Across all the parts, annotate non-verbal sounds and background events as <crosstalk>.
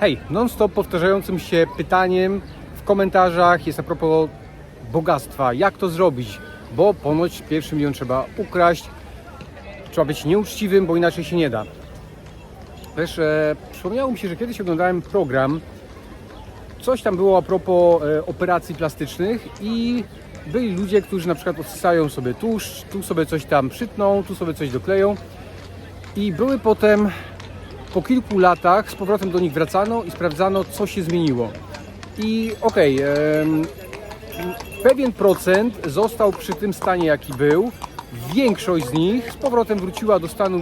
Hej, non-stop powtarzającym się pytaniem w komentarzach jest a propos bogactwa. Jak to zrobić? Bo ponoć pierwszy milion trzeba ukraść, trzeba być nieuczciwym, bo inaczej się nie da. Też e, przypomniało mi się, że kiedyś oglądałem program, coś tam było a propos e, operacji plastycznych i byli ludzie, którzy na przykład odsysają sobie tłuszcz, tu sobie coś tam przytną, tu sobie coś dokleją i były potem po kilku latach z powrotem do nich wracano i sprawdzano, co się zmieniło. I okej, em, pewien procent został przy tym stanie, jaki był. Większość z nich z powrotem wróciła do stanu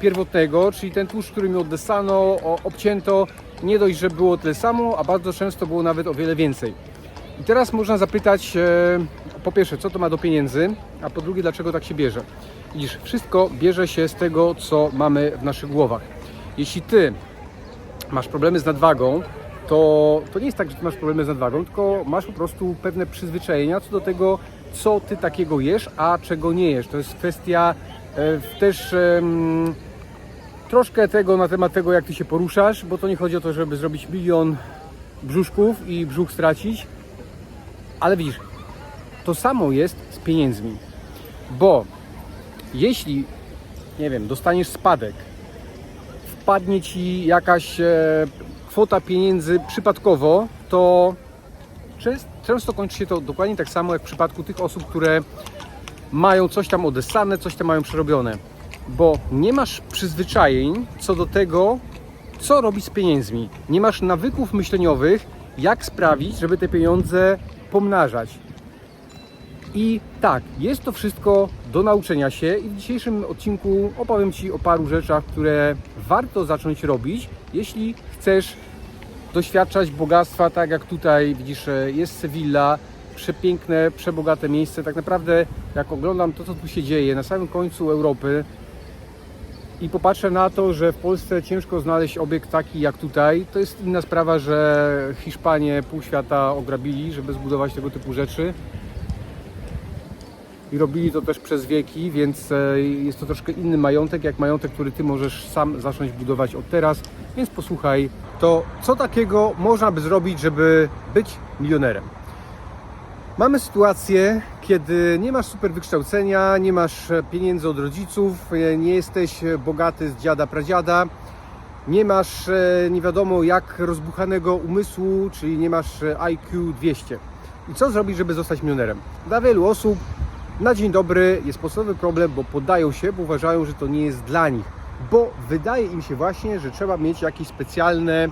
pierwotnego, czyli ten tłuszcz, który mi oddesano, obcięto, nie dość, że było tyle samo, a bardzo często było nawet o wiele więcej. I teraz można zapytać, e, po pierwsze, co to ma do pieniędzy, a po drugie, dlaczego tak się bierze. Widzisz, wszystko bierze się z tego, co mamy w naszych głowach. Jeśli ty masz problemy z nadwagą, to, to nie jest tak, że ty masz problemy z nadwagą, tylko masz po prostu pewne przyzwyczajenia co do tego, co ty takiego jesz, a czego nie jesz. To jest kwestia e, też em, troszkę tego na temat tego, jak ty się poruszasz, bo to nie chodzi o to, żeby zrobić milion brzuszków i brzuch stracić, ale widzisz, to samo jest z pieniędzmi, bo jeśli, nie wiem, dostaniesz spadek, wpadnie ci jakaś e, kwota pieniędzy przypadkowo, to częst, często kończy się to dokładnie tak samo jak w przypadku tych osób, które mają coś tam odessane, coś tam mają przerobione, bo nie masz przyzwyczajeń co do tego, co robić z pieniędzmi. Nie masz nawyków myśleniowych, jak sprawić, żeby te pieniądze pomnażać. I tak, jest to wszystko do nauczenia się i w dzisiejszym odcinku opowiem Ci o paru rzeczach, które warto zacząć robić, jeśli chcesz doświadczać bogactwa, tak jak tutaj widzisz, e, jest Sevilla, przepiękne, przebogate miejsce. Tak naprawdę, jak oglądam to, co tu się dzieje na samym końcu Europy i popatrzę na to, że w Polsce ciężko znaleźć obiekt taki jak tutaj, to jest inna sprawa, że Hiszpanie pół świata ograbili, żeby zbudować tego typu rzeczy i robili to też przez wieki, więc e, jest to troszkę inny majątek, jak majątek, który ty możesz sam zacząć budować od teraz. Więc posłuchaj, to co takiego można by zrobić, żeby być milionerem? Mamy sytuację, kiedy nie masz super wykształcenia, nie masz e, pieniędzy od rodziców, e, nie jesteś bogaty z dziada pradziada, nie masz nie wiadomo jak rozbuchanego umysłu, czyli nie masz IQ 200. I co zrobić, żeby zostać milionerem? Dla wielu osób na dzień dobry jest podstawowy problem, bo poddają się, bo uważają, że to nie jest dla nich. Bo wydaje im się właśnie, że trzeba mieć jakieś specjalne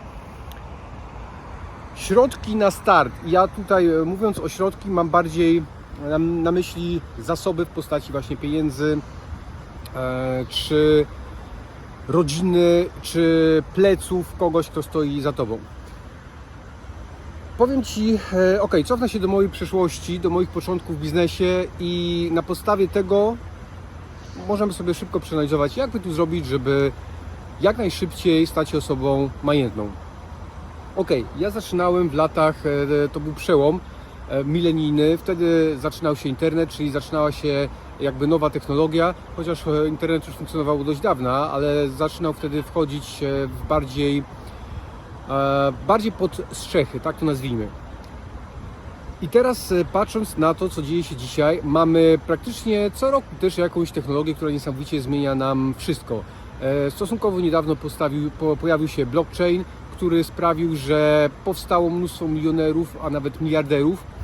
środki na start. Ja tutaj e, mówiąc o środki mam bardziej na, na myśli zasoby w postaci właśnie pieniędzy, e, czy rodziny, czy pleców kogoś, kto stoi za tobą. Powiem Ci, e, ok, cofnę się do mojej przeszłości, do moich początków w biznesie i na podstawie tego możemy sobie szybko przeanalizować, jak by tu zrobić, żeby jak najszybciej stać się osobą majętną. Ok, ja zaczynałem w latach, e, to był przełom e, milenijny, wtedy zaczynał się internet, czyli zaczynała się jakby nowa technologia, chociaż internet już funkcjonował dość dawna, ale zaczynał wtedy wchodzić w bardziej bardziej pod strzechy, tak to nazwijmy. I teraz e, patrząc na to, co dzieje się dzisiaj, mamy praktycznie co roku też jakąś technologię, która niesamowicie zmienia nam wszystko. E, Stosunkowo niedawno postawił, po, pojawił się blockchain, który sprawił, że powstało mnóstwo milionerów, a nawet miliarderów.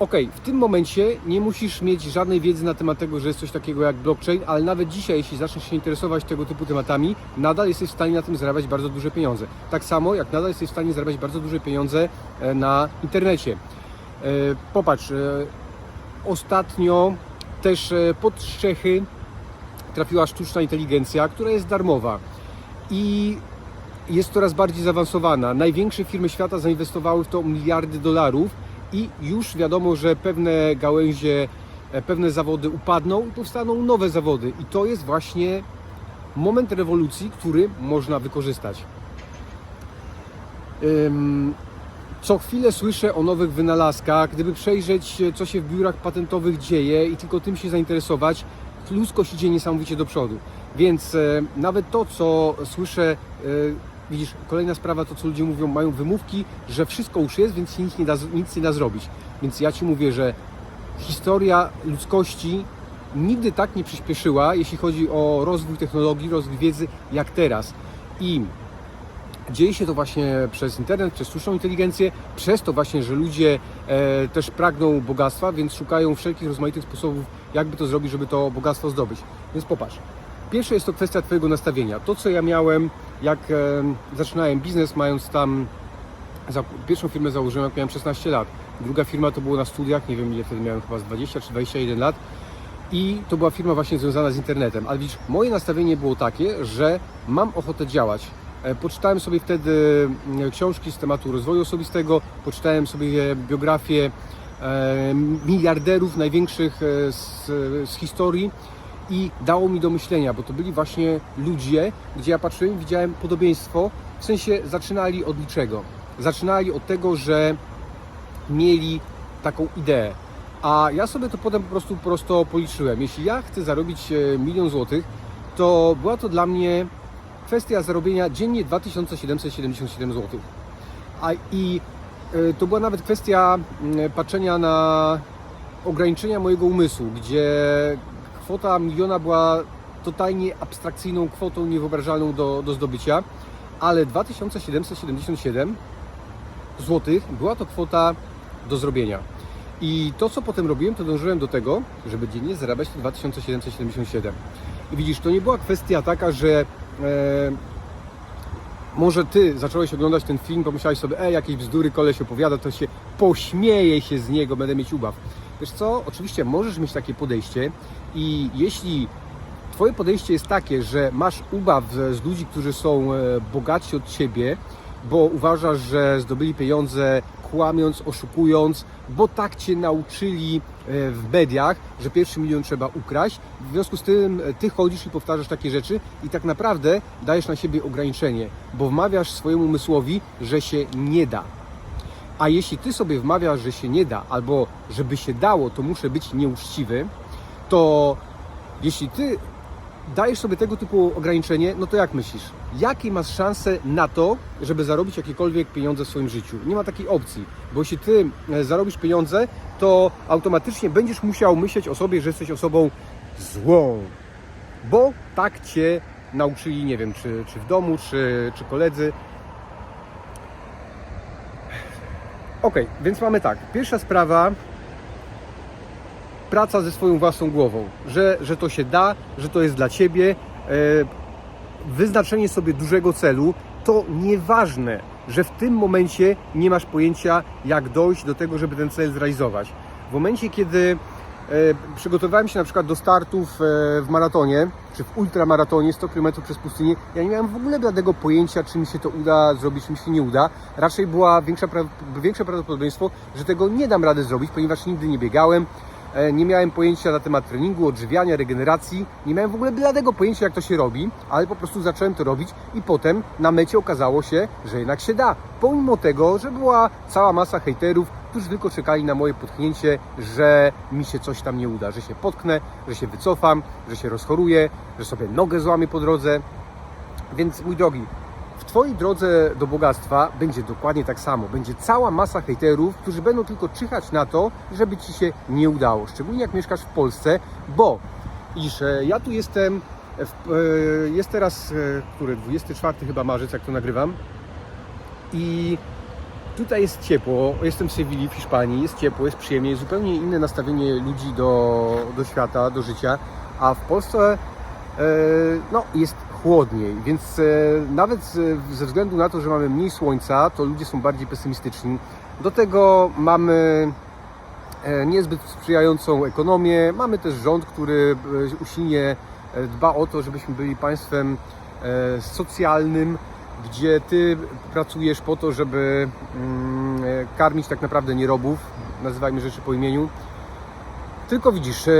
Ok, w tym momencie nie musisz mieć żadnej wiedzy na temat tego, że jest coś takiego jak blockchain, ale nawet dzisiaj, jeśli zaczniesz się interesować tego typu tematami, nadal jesteś w stanie na tym zarabiać bardzo duże pieniądze. Tak samo jak nadal jesteś w stanie zarabiać bardzo duże pieniądze e, na internecie. E, Popatrz, e, ostatnio też pod strzechy trafiła sztuczna inteligencja, która jest darmowa i jest coraz bardziej zaawansowana. Największe firmy świata zainwestowały w to miliardy dolarów i już wiadomo, że pewne gałęzie, e, pewne zawody upadną i powstaną nowe zawody. I to jest właśnie moment rewolucji, który można wykorzystać. Co chwilę słyszę o nowych wynalazkach. Gdyby przejrzeć, e, co się w biurach patentowych dzieje i tylko tym się zainteresować, ludzkość idzie niesamowicie do przodu. Więc e, nawet to, co słyszę widzisz, kolejna sprawa to, co ludzie mówią, mają wymówki, że wszystko już jest, więc nic nie da, nic nie da zrobić. Więc ja Ci mówię, że historia ludzkości nigdy tak nie przyspieszyła, jeśli chodzi o rozwój technologii, rozwój wiedzy, jak teraz. I dzieje się to właśnie przez internet, przez sztuczną inteligencję, przez to właśnie, że ludzie e, też pragną bogactwa, więc szukają wszelkich rozmaitych sposobów, jakby to zrobić, żeby to bogactwo zdobyć. Więc popatrz. Pierwsze jest to kwestia Twojego nastawienia. To, co ja miałem, jak zaczynałem biznes, mając tam pierwszą firmę założyłem, jak miałem 16 lat. Druga firma to było na studiach, nie wiem ile wtedy miałem, chyba z 20 czy 21 lat. I to była firma właśnie związana z internetem. Ale widzisz, moje nastawienie było takie, że mam ochotę działać. E, Poczytałem sobie wtedy mm, książki z tematu rozwoju osobistego, poczytałem sobie biografię e, miliarderów największych e, z, z historii i dało mi do myślenia, bo to byli właśnie ludzie, gdzie ja patrzyłem widziałem podobieństwo, w sensie zaczynali od niczego. Zaczynali od tego, że mieli taką ideę. A ja sobie to potem po prostu prosto policzyłem. Jeśli ja chcę zarobić e, milion złotych, to była to dla mnie kwestia zarobienia dziennie 2777 zł. A i e, to była nawet kwestia mm, patrzenia na ograniczenia mojego umysłu, gdzie kwota miliona była totalnie abstrakcyjną kwotą, niewyobrażalną do, do zdobycia, ale 2777 złotych była to kwota do zrobienia. I to, co potem robiłem, to dążyłem do tego, żeby dziennie zarabiać te 2777. I widzisz, to nie była kwestia taka, że e, może ty zacząłeś oglądać ten film, pomyślałeś sobie, e, jakieś bzdury koleś opowiada, to się pośmieję się z niego, będę mieć ubaw. Wiesz co, oczywiście możesz mieć takie podejście i jeśli Twoje podejście jest takie, że masz ubaw z ludzi, którzy są e, bogatsi od Ciebie, bo uważasz, że zdobyli pieniądze kłamiąc, oszukując, bo tak Cię nauczyli e, w mediach, że pierwszy milion trzeba ukraść. W związku z tym e, Ty chodzisz i powtarzasz takie rzeczy i tak naprawdę dajesz na siebie ograniczenie, bo wmawiasz swojemu umysłowi, że się nie da. A jeśli Ty sobie wmawiasz, że się nie da, albo żeby się dało, to muszę być nieuczciwy, to jeśli Ty dajesz sobie tego typu ograniczenie, no to jak myślisz? Jakie masz szanse na to, żeby zarobić jakiekolwiek pieniądze w swoim życiu? Nie ma takiej opcji, bo jeśli ty e, zarobisz pieniądze, to automatycznie będziesz musiał myśleć o sobie, że jesteś osobą złą, bo tak cię nauczyli, nie wiem, czy, czy w domu, czy, czy koledzy. Ok, więc mamy tak. Pierwsza sprawa praca ze swoją własną głową, że, że to się da, że to jest dla ciebie. E, wyznaczenie sobie dużego celu to nieważne, że w tym momencie nie masz pojęcia, jak dojść do tego, żeby ten cel zrealizować. W momencie, kiedy przygotowywałem się na przykład do startów e, w maratonie, czy w ultramaratonie 100 km przez pustynię, ja nie miałem w ogóle żadnego pojęcia, czy mi się to uda zrobić, czy mi się nie uda. Raczej była większa, większe prawdopodobieństwo, że tego nie dam rady zrobić, ponieważ nigdy nie biegałem, E, nie miałem pojęcia na temat treningu, odżywiania, regeneracji, nie miałem w ogóle bladego pojęcia jak to się robi, ale po prostu zacząłem to robić i potem na mecie okazało się, że jednak się da. Pomimo tego, że była cała masa hejterów, którzy tylko czekali na moje potknięcie, że mi się coś tam nie uda, że się potknę, że się wycofam, że się rozchoruję, że sobie nogę złamię po drodze. Więc mój drogi, w Twojej drodze do bogactwa będzie dokładnie tak samo. Będzie cała masa hejterów, którzy będą tylko czyhać na to, żeby Ci się nie udało. Szczególnie jak mieszkasz w Polsce, bo iż e, ja tu jestem, e, e, jest teraz, który, 24 chyba marzec, jak to nagrywam i tutaj jest ciepło, jestem w Sewilli, w Hiszpanii, jest ciepło, jest przyjemnie, jest zupełnie inne nastawienie ludzi do, do świata, do życia, a w Polsce e, no, jest chłodniej, więc e, nawet ze względu na to, że mamy mniej słońca, to ludzie są bardziej pesymistyczni. Do tego mamy e, niezbyt sprzyjającą ekonomię, mamy też rząd, który usilnie dba o to, żebyśmy byli państwem socjalnym, gdzie ty pracujesz po to, żeby mm, e, karmić tak naprawdę nierobów, nazywajmy rzeczy po imieniu. Tylko widzisz, e,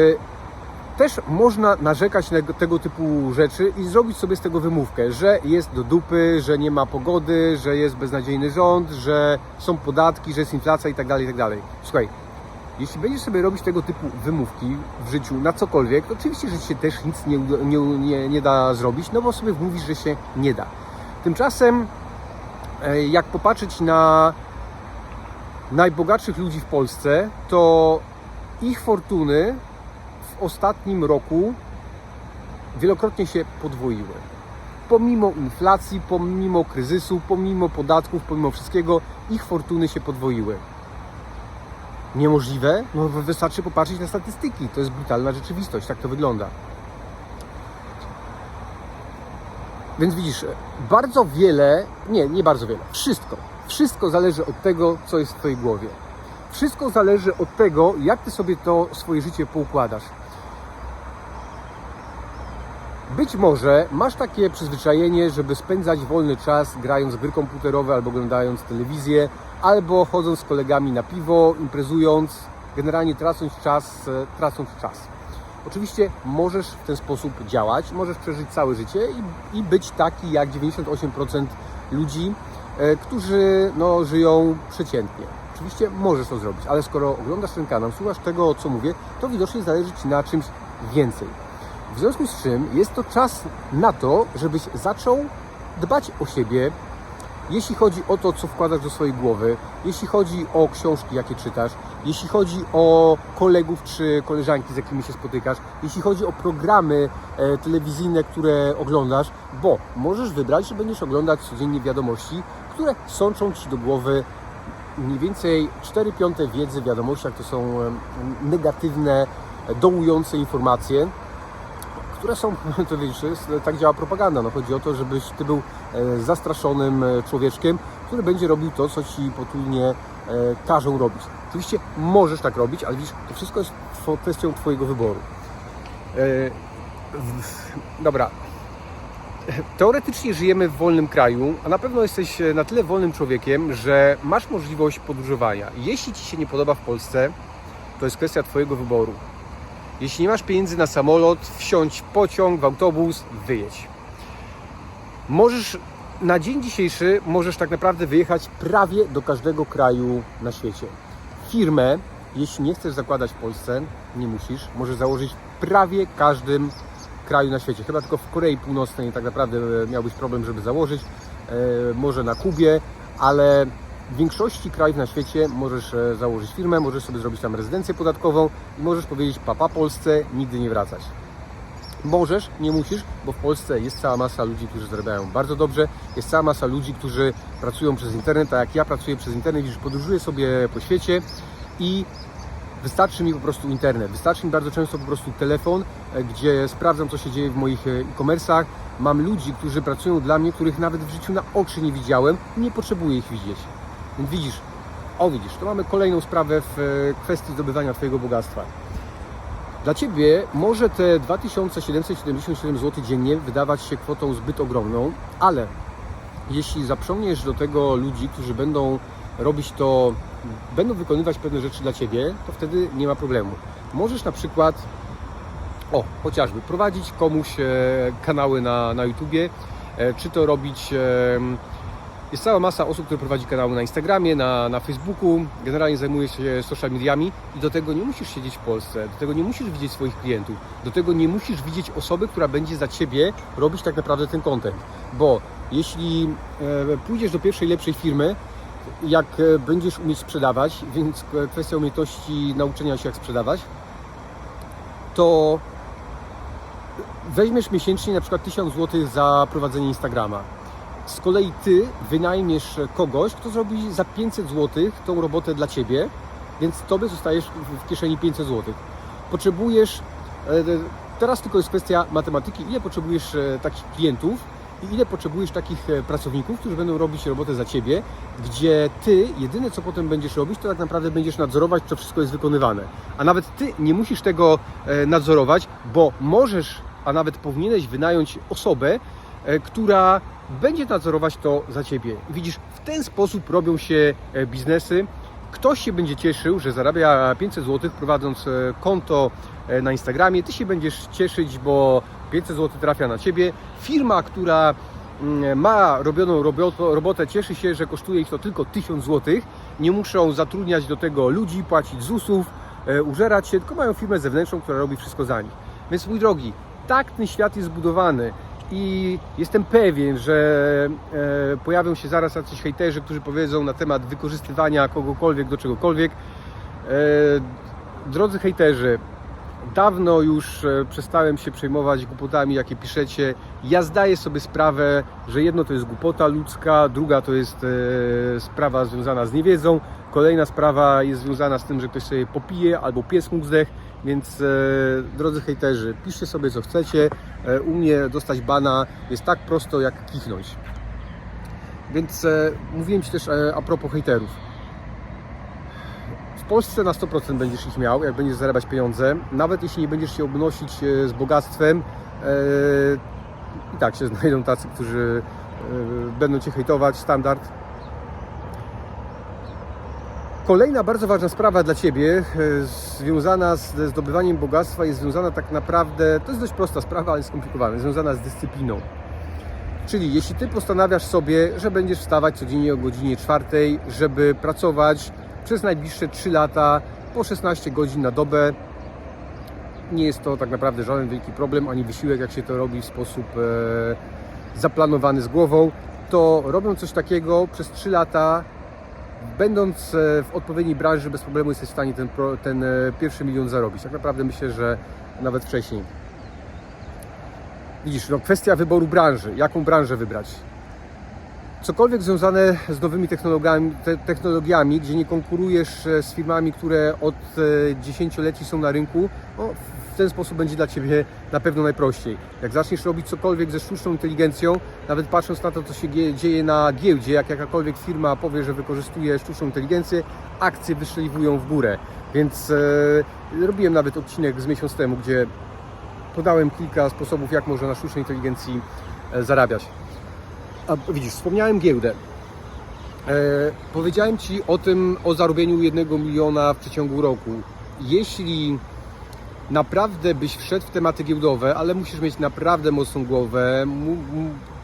też można narzekać na tego typu rzeczy i zrobić sobie z tego wymówkę, że jest do dupy, że nie ma pogody, że jest beznadziejny rząd, że są podatki, że jest inflacja itd. itd. Słuchaj, jeśli będziesz sobie robić tego typu wymówki w życiu na cokolwiek, to oczywiście, że się też nic nie, nie, nie, nie da zrobić, no bo sobie wmówisz, że się nie da. Tymczasem e, jak popatrzeć na najbogatszych ludzi w Polsce, to ich fortuny w ostatnim roku wielokrotnie się podwoiły. Pomimo inflacji, pomimo kryzysu, pomimo podatków, pomimo wszystkiego, ich fortuny się podwoiły. Niemożliwe? No wystarczy popatrzeć na statystyki. To jest brutalna rzeczywistość, tak to wygląda. Więc widzisz, bardzo wiele, nie, nie bardzo wiele, wszystko, wszystko zależy od tego, co jest w Twojej głowie. Wszystko zależy od tego, jak Ty sobie to swoje życie poukładasz. Być może masz takie przyzwyczajenie, żeby spędzać wolny czas grając w gry komputerowe albo oglądając telewizję, albo chodząc z kolegami na piwo, imprezując, generalnie tracąc czas, e, tracąc czas. Oczywiście możesz w ten sposób działać, możesz przeżyć całe życie i, i być taki jak 98% ludzi, e, którzy no, żyją przeciętnie. Oczywiście możesz to zrobić, ale skoro oglądasz ten kanał, słuchasz tego, co mówię, to widocznie zależy Ci na czymś więcej. W związku z czym jest to czas na to, żebyś zaczął dbać o siebie, jeśli chodzi o to, co wkładasz do swojej głowy, jeśli chodzi o książki, jakie czytasz, jeśli chodzi o kolegów czy koleżanki, z jakimi się spotykasz, jeśli chodzi o programy e, telewizyjne, które oglądasz, bo możesz wybrać, że będziesz oglądać codziennie wiadomości, które sączą Ci do głowy mniej więcej 4 piąte wiedzy w wiadomościach to są negatywne, dołujące informacje, które są, <laughs> to wiesz, jest, tak działa propaganda. No, chodzi o to, żebyś ty był e, zastraszonym e, człowieczkiem, który będzie robił to, co ci potulnie e, każą robić. Oczywiście możesz tak robić, ale widzisz, to wszystko jest kwestią twojego wyboru. E, Dobra. Teoretycznie żyjemy w wolnym kraju, a na pewno jesteś e, na tyle wolnym człowiekiem, że masz możliwość podróżowania. Jeśli ci się nie podoba w Polsce, to jest kwestia twojego wyboru. Jeśli nie masz pieniędzy na samolot, wsiądź w pociąg, w autobus, wyjedź. Możesz na dzień dzisiejszy możesz tak naprawdę wyjechać prawie do każdego kraju na świecie. Firmę, jeśli nie chcesz zakładać w Polsce, nie musisz, możesz założyć prawie każdym kraju na świecie. Chyba tylko w Korei Północnej tak naprawdę miałbyś problem, żeby założyć. E, może na Kubie, ale w większości krajów na świecie możesz e, założyć firmę, możesz sobie zrobić tam rezydencję podatkową i możesz powiedzieć papa Polsce, nigdy nie wracać. Możesz, nie musisz, bo w Polsce jest cała masa ludzi, którzy zarabiają bardzo dobrze, jest cała masa ludzi, którzy pracują przez internet, tak jak ja pracuję przez internet, już podróżuję sobie po świecie i wystarczy mi po prostu internet, wystarczy mi bardzo często po prostu telefon, e, gdzie sprawdzam, co się dzieje w moich e, e-commerce'ach. Mam ludzi, którzy pracują dla mnie, których nawet w życiu na oczy nie widziałem, nie potrzebuję ich widzieć. Więc widzisz, o widzisz, to mamy kolejną sprawę w e, kwestii zdobywania Twojego bogactwa. Dla Ciebie może te 2777 zł dziennie wydawać się kwotą zbyt ogromną, ale jeśli zaprzągniesz do tego ludzi, którzy będą robić to, będą wykonywać pewne rzeczy dla Ciebie, to wtedy nie ma problemu. Możesz na przykład, o, chociażby prowadzić komuś e, kanały na, na YouTubie, e, czy to robić... Jest cała masa osób, które prowadzi kanały na Instagramie, na, na Facebooku, generalnie zajmuje się social mediami i do tego nie musisz siedzieć w Polsce, do tego nie musisz widzieć swoich klientów, do tego nie musisz widzieć osoby, która będzie za Ciebie robić tak naprawdę ten content. Bo jeśli e, pójdziesz do pierwszej lepszej firmy, jak e, będziesz umieć sprzedawać, więc kwestia umiejętności nauczenia się jak sprzedawać, to weźmiesz miesięcznie na przykład 1000 zł za prowadzenie Instagrama. Z kolei ty wynajmiesz kogoś, kto zrobi za 500 zł tą robotę dla ciebie, więc tobie zostajesz w- kieszeni 500 zł. Potrzebujesz, e, teraz tylko jest kwestia matematyki, ile potrzebujesz e, takich klientów i ile potrzebujesz takich e, pracowników, którzy będą robić robotę za ciebie, gdzie ty jedyne co potem będziesz robić, to tak naprawdę będziesz nadzorować, to wszystko jest wykonywane. A nawet ty nie musisz tego e, nadzorować, bo możesz, a nawet powinieneś wynająć osobę, e, która będzie nadzorować to za ciebie. Widzisz, w ten sposób robią się e, biznesy. Ktoś się będzie cieszył, że zarabia 500 zł prowadząc e, konto e, na Instagramie. Ty się będziesz cieszyć, bo 500 zł trafia na ciebie. Firma, która mm, ma robioną robotę, cieszy się, że kosztuje ich to tylko 1000 zł. Nie muszą zatrudniać do tego ludzi, płacić ZUS-ów, e, użerać się, tylko mają firmę zewnętrzną, która robi wszystko za nich. Więc mój drogi, tak ten świat jest zbudowany. I jestem pewien, że e, pojawią się zaraz jacyś hejterzy, którzy powiedzą na temat wykorzystywania kogokolwiek do czegokolwiek. E, drodzy hejterzy, dawno już e, przestałem się przejmować głupotami, jakie piszecie. Ja zdaję sobie sprawę, że jedno to jest głupota ludzka, druga to jest sprawa związana z niewiedzą, kolejna sprawa jest związana z tym, że ktoś sobie popije albo pies mu zdech, więc e, drodzy hejterzy, piszcie sobie co chcecie. E, u mnie dostać bana jest tak prosto jak kichnąć. Więc e, mówiłem Ci też e, a propos hejterów. W Polsce na 100% będziesz ich miał, jak będziesz zarabiać pieniądze. Nawet jeśli nie będziesz się obnosić e, z bogactwem, e, i tak się znajdą tacy, którzy e, będą Cię hejtować, standard. Kolejna bardzo ważna sprawa dla Ciebie, e, związana ze zdobywaniem bogactwa, jest związana tak naprawdę, to jest dość prosta sprawa, ale skomplikowana, związana z dyscypliną. Czyli jeśli Ty postanawiasz sobie, że będziesz wstawać codziennie o godzinie 4, żeby pracować przez najbliższe 3 lata po 16 godzin na dobę, nie jest to tak naprawdę żaden wielki problem, ani wysiłek, jak się to robi w sposób e, zaplanowany z głową, to robią coś takiego przez 3 lata, będąc e, w odpowiedniej branży, bez problemu jesteś w stanie ten, ten e, pierwszy milion zarobić. Tak naprawdę myślę, że nawet wcześniej. Widzisz, no kwestia wyboru branży. Jaką branżę wybrać? Cokolwiek związane z nowymi technologiami, te, technologiami gdzie nie konkurujesz e, z firmami, które od dziesięcioleci są na rynku, no, ten sposób będzie dla Ciebie na pewno najprościej. Jak zaczniesz robić cokolwiek ze sztuczną inteligencją, nawet patrząc na to, co się dzieje na giełdzie, jak jakakolwiek firma powie, że wykorzystuje sztuczną inteligencję, akcje wystrzeliwują w górę. Więc e, robiłem nawet odcinek z miesiąc temu, gdzie podałem kilka sposobów, jak można na sztucznej inteligencji e, zarabiać. A widzisz, wspomniałem giełdę. E, powiedziałem Ci o tym, o zarobieniu jednego miliona w przeciągu roku. Jeśli naprawdę byś wszedł w tematy giełdowe, ale musisz mieć naprawdę mocną głowę,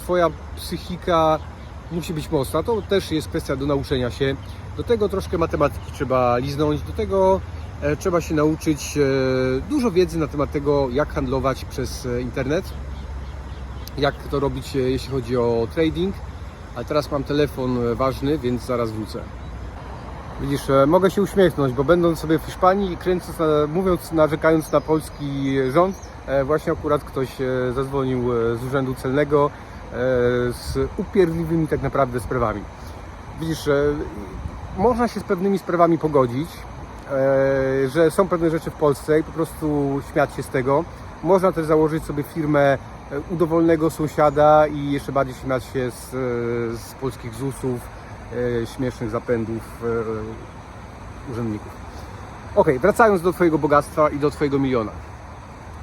Twoja psychika musi być mocna, to też jest kwestia do nauczenia się. Do tego troszkę matematyki trzeba liznąć, do tego e, trzeba się nauczyć e, dużo wiedzy na temat tego, jak handlować przez e, internet jak to robić, jeśli chodzi o trading. Ale teraz mam telefon ważny, więc zaraz wrócę. Widzisz, e, mogę się uśmiechnąć, bo będąc sobie w Hiszpanii i kręcąc, mówiąc, narzekając na polski rząd, e, właśnie akurat ktoś e, zadzwonił z urzędu celnego z upierdliwymi tak naprawdę sprawami. Widzisz, można się z pewnymi sprawami pogodzić, że są pewne rzeczy w Polsce i po prostu śmiać się z tego. Można też założyć sobie firmę e, udowolnego sąsiada i jeszcze bardziej śmiać się z, z polskich ZUS-ów, śmiesznych zapędów e, urzędników. Ok, wracając do Twojego bogactwa i do Twojego miliona.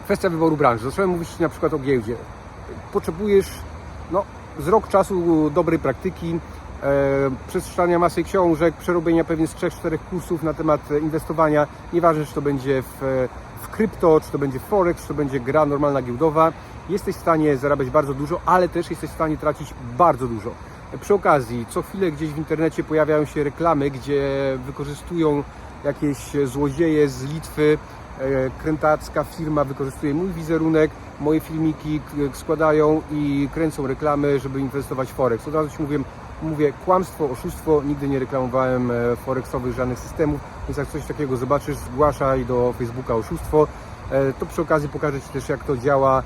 Kwestia wyboru branży. Zacząłem mówić na przykład o giełdzie. Potrzebujesz no, z rok czasu dobrej praktyki, e, przeczytania masy książek, przerobienia pewnie z 3-4 kursów na temat e, inwestowania. Nieważne, czy to będzie w, e, w krypto, czy to będzie forex, czy to będzie gra normalna giełdowa. Jesteś w stanie zarabiać bardzo dużo, ale też jesteś w stanie tracić bardzo dużo. Przy okazji, co chwilę gdzieś w internecie pojawiają się reklamy, gdzie wykorzystują jakieś złodzieje z Litwy, e, krętacka firma wykorzystuje mój wizerunek, moje filmiki składają i kręcą reklamy, żeby inwestować w Forex. Od razu Ci mówię, mówię kłamstwo, oszustwo, nigdy nie reklamowałem e, Forexowych żadnych systemów, więc jak coś takiego zobaczysz, zgłaszaj do Facebooka oszustwo. E, To przy okazji pokażę Ci też jak to działa.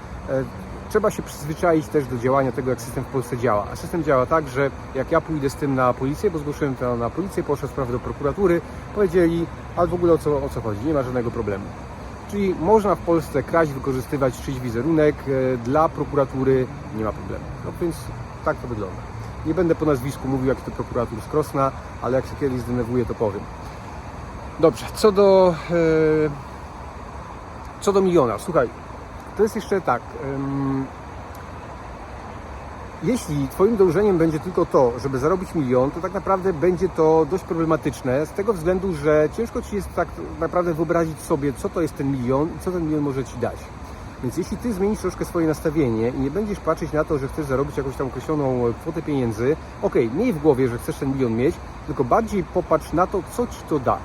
Trzeba się przyzwyczaić też do działania tego, jak system w Polsce działa. A system działa tak, że jak ja pójdę z tym na policję, bo zgłosiłem to na policję, poszedł sprawę do prokuratury, powiedzieli, ale w ogóle o co, o co chodzi, nie ma żadnego problemu. Czyli można w Polsce kraść, wykorzystywać czyjś wizerunek, e, dla prokuratury nie ma problemu. No więc tak to wygląda. Nie będę po nazwisku mówił, jaki to prokurator z Krosna, ale jak się kiedyś zdenerwuję, to powiem. Dobrze, co do, e, co do miliona. Słuchaj, to jest jeszcze tak. jeśli Twoim dążeniem będzie tylko to, żeby zarobić milion, to tak naprawdę będzie to dość problematyczne z tego względu, że ciężko Ci jest tak naprawdę wyobrazić sobie, co to jest ten milion i co ten milion może Ci dać. Więc jeśli Ty zmienisz troszkę swoje nastawienie i nie będziesz patrzeć na to, że chcesz zarobić jakąś tam określoną kwotę pieniędzy, okej, miej w głowie, że chcesz ten milion mieć, tylko bardziej popatrz na to, co Ci to da.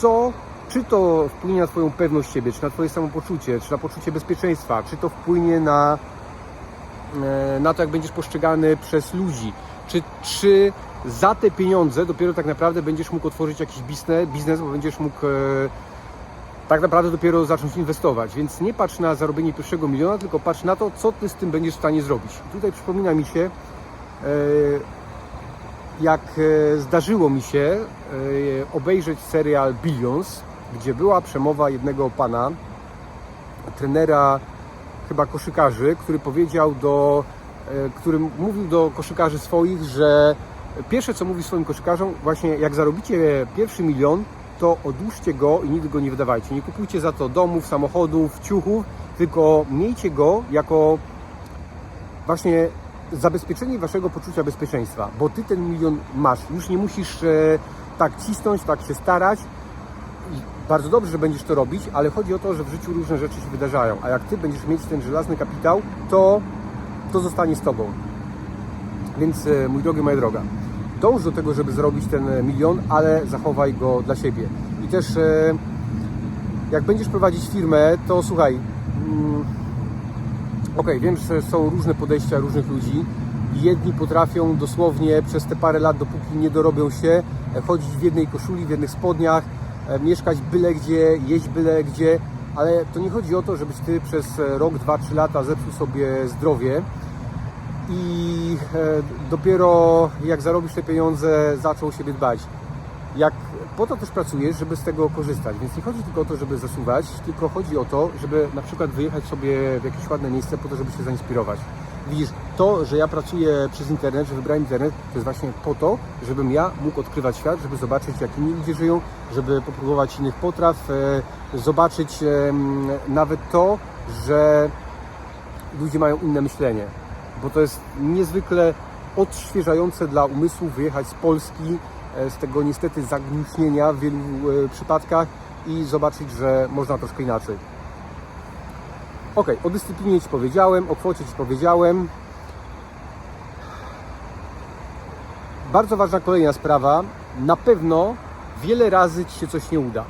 Co, czy to wpłynie na Twoją pewność siebie, czy na Twoje samopoczucie, czy na poczucie bezpieczeństwa, czy to wpłynie na e, na to, jak będziesz postrzegany przez ludzi. Czy, czy za te pieniądze dopiero tak naprawdę będziesz mógł otworzyć jakiś biznes, biznes bo będziesz mógł e, tak naprawdę dopiero zacząć inwestować. Więc nie patrz na zarobienie pierwszego miliona, tylko patrz na to, co ty z tym będziesz w stanie zrobić. Tutaj przypomina mi się, e, jak zdarzyło mi się obejrzeć serial Billions, gdzie była przemowa jednego pana, trenera chyba koszykarzy, który powiedział do, e, który mówił do koszykarzy swoich, że pierwsze co mówi swoim koszykarzom, właśnie jak zarobicie pierwszy milion, to odłóżcie go i nigdy go nie wydawajcie. Nie kupujcie za to domów, samochodów, ciuchów, tylko miejcie go jako właśnie zabezpieczenie waszego poczucia bezpieczeństwa, bo ty ten milion masz. Już nie musisz e, tak cisnąć, tak się starać. Bardzo dobrze, że będziesz to robić, ale chodzi o to, że w życiu różne rzeczy się wydarzają. A jak ty będziesz mieć ten żelazny kapitał, to to zostanie z tobą. Więc e, mój drogi, moja droga, dąż do tego, żeby zrobić ten e, milion, ale zachowaj go dla siebie. I też e, jak będziesz prowadzić firmę, to słuchaj, mm, Okej, wiem, że są różne podejścia różnych ludzi. Jedni potrafią dosłownie przez te parę lat, dopóki nie dorobią się, chodzić w jednej koszuli, w jednych spodniach, mieszkać byle gdzie, jeść byle gdzie, ale to nie chodzi o to, żebyś ty przez e, rok, dwa, trzy lata zepsuł sobie zdrowie i e, dopiero jak zarobisz te pieniądze, zaczął siebie dbać. Jak po to też pracujesz, żeby z tego korzystać, więc nie chodzi tylko o to, żeby zasuwać, tylko chodzi o to, żeby na przykład wyjechać sobie w jakieś ładne miejsce po to, żeby się zainspirować. Widzisz, to, że ja pracuję przez internet, że wybrałem internet, to jest właśnie po to, żebym ja mógł odkrywać świat, żeby zobaczyć, jak inni ludzie żyją, żeby popróbować innych potraw, e, zobaczyć nawet to, że ludzie mają inne myślenie, bo to jest niezwykle odświeżające dla umysłu wyjechać z Polski, e, z tego niestety zagnuśnienia w wielu e, przypadkach i zobaczyć, że można troszkę inaczej. Ok, o dyscyplinie Ci powiedziałem, o kwocie Ci powiedziałem. Bardzo ważna kolejna sprawa. Na pewno wiele razy Ci się coś nie uda.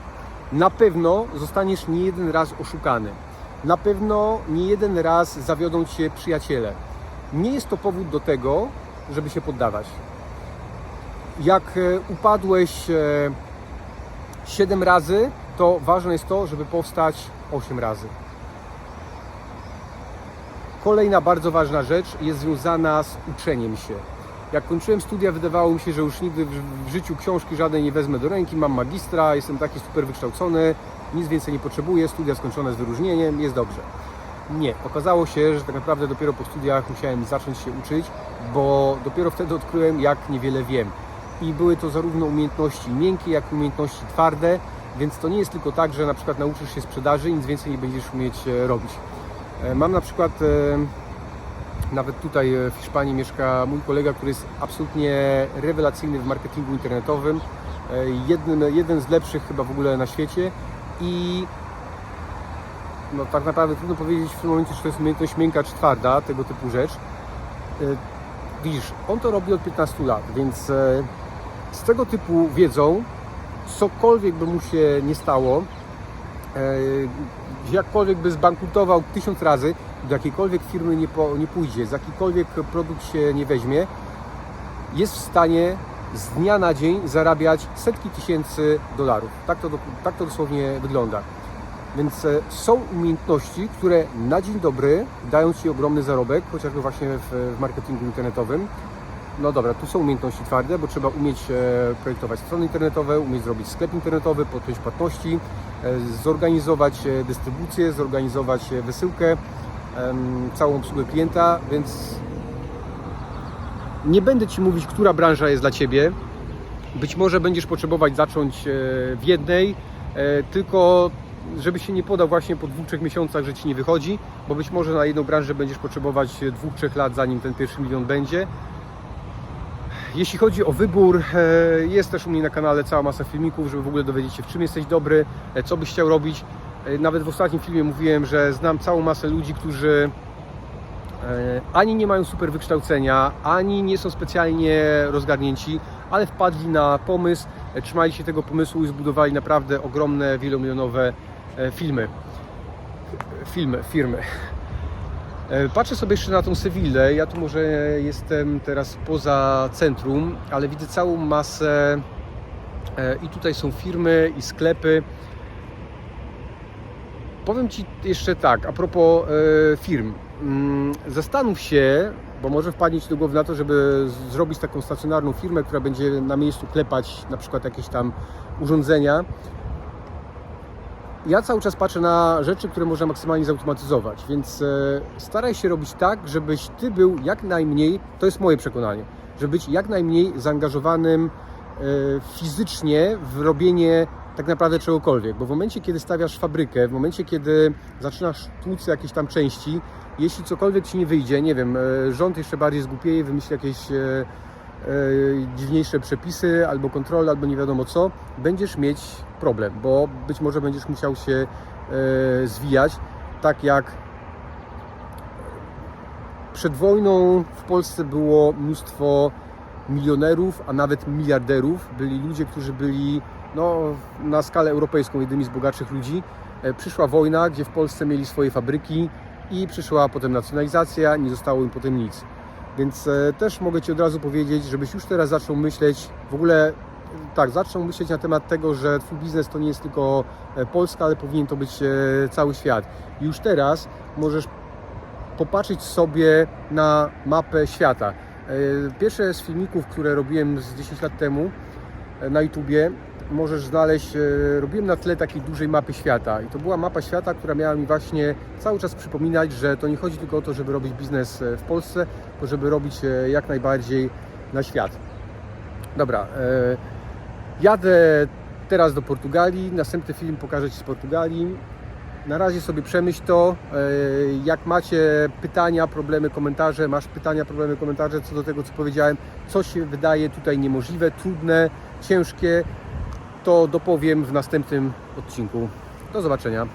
Na pewno zostaniesz nie jeden raz oszukany. Na pewno nie jeden raz zawiodą Cię przyjaciele. Nie jest to powód do tego, żeby się poddawać. Jak e, upadłeś e, 7 razy, to ważne jest to, żeby powstać 8 razy. Kolejna bardzo ważna rzecz jest związana z uczeniem się. Jak kończyłem studia, wydawało mi się, że już nigdy w życiu książki żadnej nie wezmę do ręki. Mam magistra, jestem taki super wykształcony, nic więcej nie potrzebuję, studia skończone z wyróżnieniem, jest dobrze. Nie, okazało się, że tak naprawdę dopiero po studiach musiałem zacząć się uczyć, bo dopiero wtedy odkryłem, jak niewiele wiem. I były to zarówno umiejętności miękkie, jak i umiejętności twarde, więc to nie jest tylko tak, że na przykład nauczysz się sprzedaży i nic więcej nie będziesz umieć e, robić. E, Mam na przykład e, nawet tutaj w Hiszpanii mieszka mój kolega, który jest absolutnie rewelacyjny w marketingu internetowym. E, Jeden, jeden z lepszych chyba w ogóle na świecie i no tak naprawdę trudno powiedzieć w tym momencie, czy to jest umiejętność miękka czy twarda, tego typu rzecz. Widzisz, on to robi od 15 lat, więc z tego typu wiedzą, cokolwiek by mu się nie stało, jakkolwiek by zbankrutował tysiąc razy, do jakiejkolwiek firmy nie, po, nie pójdzie, z jakikolwiek produkt się nie weźmie, jest w stanie z dnia na dzień zarabiać setki tysięcy dolarów. Tak to, tak to dosłownie wygląda. Więc e, są umiejętności, które na dzień dobry dają Ci ogromny zarobek, chociażby właśnie w, w marketingu internetowym. No dobra, tu są umiejętności twarde, bo trzeba umieć e, projektować strony internetowe, umieć zrobić sklep internetowy, podpiąć płatności, zorganizować e, dystrybucję, zorganizować e, wysyłkę, całą obsługę klienta, więc nie będę Ci mówić, która branża jest dla Ciebie. Być może będziesz potrzebować zacząć e, w jednej, e, tylko żeby się nie podał właśnie po dwóch, trzech miesiącach, że Ci nie wychodzi, bo być może na jedną branżę będziesz potrzebować e, dwóch, trzech lat, zanim ten pierwszy milion będzie. Jeśli chodzi o wybór, e, jest też u mnie na kanale cała masa filmików, żeby w ogóle dowiedzieć się, w czym jesteś dobry, e, co byś chciał robić. E, Nawet w ostatnim filmie mówiłem, że znam całą masę ludzi, którzy ani nie mają super wykształcenia, ani nie są specjalnie rozgarnięci, ale wpadli na pomysł, trzymali się tego pomysłu i zbudowali naprawdę ogromne, wielomilionowe filmy. Filmy, firmy. E, Patrzę sobie jeszcze na tą Sewillę. Ja tu może jestem teraz poza centrum, ale widzę całą masę e, i tutaj są firmy i sklepy. Powiem Ci jeszcze tak, a propos e, firm. Mm, Zastanów się, bo może wpadnieć do głowy na to, żeby zrobić taką stacjonarną firmę, która będzie na miejscu klepać na przykład jakieś tam urządzenia. Ja cały czas patrzę na rzeczy, które można maksymalnie zautomatyzować, więc e, staraj się robić tak, żebyś Ty był jak najmniej, to jest moje przekonanie, żeby być jak najmniej zaangażowanym e, fizycznie w robienie tak naprawdę czegokolwiek, bo w momencie, kiedy stawiasz fabrykę, w momencie, kiedy zaczynasz tłuc jakieś tam części, jeśli cokolwiek Ci nie wyjdzie, nie wiem, e, rząd jeszcze bardziej zgłupieje, wymyśli jakieś dziwniejsze przepisy albo kontrole, albo nie wiadomo co, będziesz mieć problem, bo być może będziesz musiał się e, zwijać, tak jak przed wojną w Polsce było mnóstwo milionerów, a nawet miliarderów. Byli ludzie, którzy byli no, na skalę europejską jednymi z bogatszych ludzi. E, Przyszła wojna, gdzie w Polsce mieli swoje fabryki i przyszła potem nacjonalizacja, nie zostało im potem nic. Więc e, też mogę Ci od razu powiedzieć, żebyś już teraz zaczął myśleć, w ogóle tak, zaczął myśleć na temat tego, że Twój biznes to nie jest tylko e, Polska, ale powinien to być e, cały świat. Już teraz możesz popatrzeć sobie na mapę świata. Pierwsze z filmików, które robiłem z 10 lat temu na YouTubie, możesz znaleźć, e, robiłem na tle takiej dużej mapy świata i to była mapa świata, która miała mi właśnie cały czas przypominać, że to nie chodzi tylko o to, żeby robić biznes e, w Polsce, tylko żeby robić e, jak najbardziej na świat. Dobra, jadę teraz do Portugalii, następny film pokażę Ci z Portugalii. Na razie sobie przemyśl to. Jak macie pytania, problemy, komentarze, masz pytania, problemy, komentarze co do tego, co powiedziałem, co się wydaje tutaj niemożliwe, trudne, ciężkie, to dopowiem w następnym odcinku. Do zobaczenia.